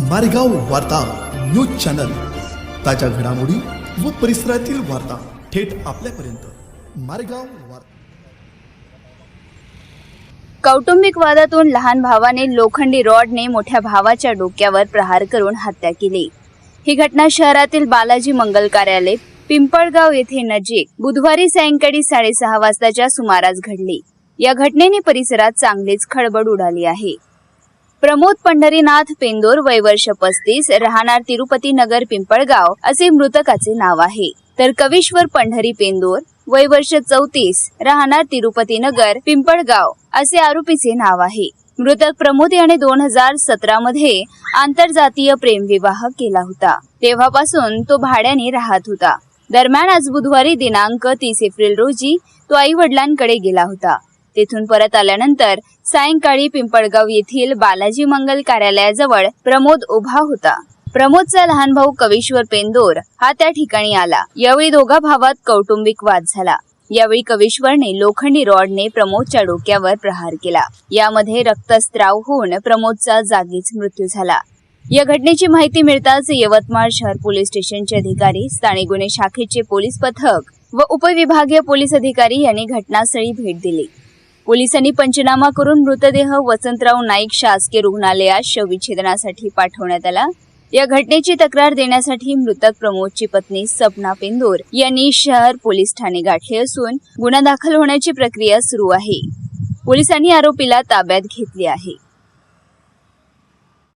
मारेगाव वार्ता news channel. ताज्या घडामोडी व परिसरातील वार्ता थेट आपल्यापर्यंत. मारेगाव वार्ता. कौटुंबिक वादातून लहान भावाने लोखंडी रॉडने मोठ्या भावाच्या डोक्यावर प्रहार करून हत्या केली. ही घटना शहरातील बालाजी मंगल कार्यालय पिंपळगाव येथे नजीक बुधवारी सायंकाळी साडेसहा वाजताच्या सुमारास घडली. या घटनेने परिसरात चांगलीच खळबळ उडाली आहे. प्रमोद पंढरीनाथ पेंदोर वय वर्ष पस्तीस राहणार तिरुपती नगर पिंपळगाव असे मृतकाचे नाव आहे. तर कविश्वर पंढरी पेंदोर वय वर्ष चौतीस राहणार तिरुपती नगर पिंपळगाव असे आरोपीचे नाव आहे. मृतक प्रमोद याने दोन हजार सतरा मध्ये आंतरजातीय प्रेमविवाह केला होता. तेव्हापासून तो भाड्याने राहत होता. दरम्यान आज बुधवारी दिनांक तीस एप्रिल रोजी तो आई वडिलांकडे गेला होता. तेथून परत आल्यानंतर सायंकाळी पिंपळगाव येथील बालाजी मंगल कार्यालयाजवळ प्रमोद उभा होता. प्रमोदचा लहान भाऊ कवीश्वर पेंदोर हा त्या ठिकाणी आला. यावेळी दोघा भावात कौटुंबिक वाद झाला. यावेळी कवीश्वरने लोखंडी रॉडने प्रमोदच्या डोक्यावर प्रहार केला. यामध्ये रक्तस्त्राव होऊन प्रमोदचा जागीच मृत्यू झाला. या घटनेची माहिती मिळताच यवतमाळ शहर पोलीस स्टेशनचे अधिकारी स्थानिक गुन्हे शाखेचे पोलीस पथक व उपविभागीय पोलीस अधिकारी यांनी घटनास्थळी भेट दिली. पोलिसांनी पंचनामा करून मृतदेह वसंतराव नाईक शासकीय रुग्णालयात शवविच्छेदनासाठी पाठवण्यात आला. या घटनेची तक्रार देण्यासाठी मृतक प्रमोदची पत्नी सपना पेंदोर यांनी शहर पोलीस ठाणे गाठले असून गुन्हा दाखल होण्याची प्रक्रिया सुरू आहे. पोलिसांनी आरोपीला ताब्यात घेतले आहे.